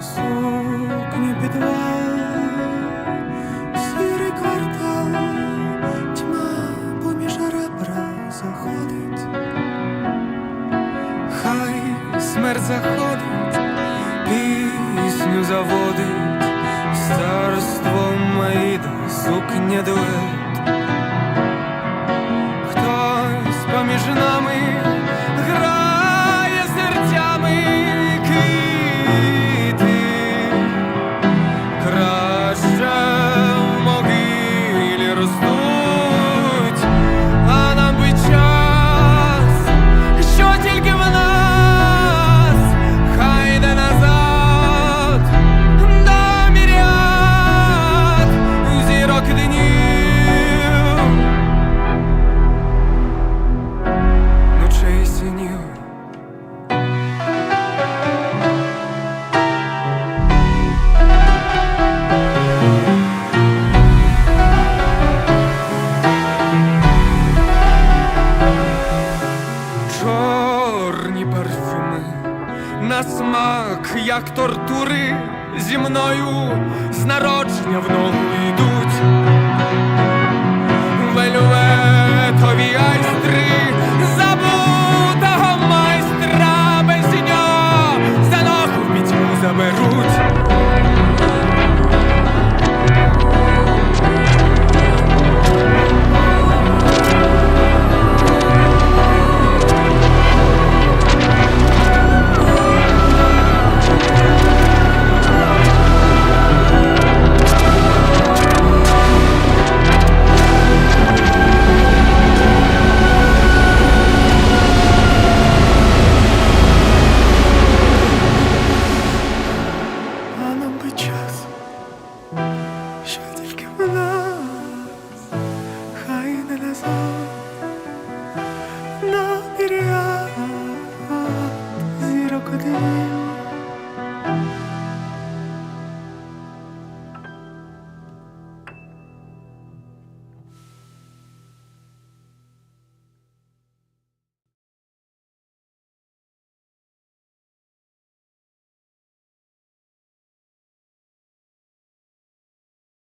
сукні підвал, сірий квартал, тьма поміж ребра заходить, хай смерть заходить, пісню заводить, Старство Маїда, сукня дуель чорні парфюми, на смак, як тортури зі мною з народження в новий myself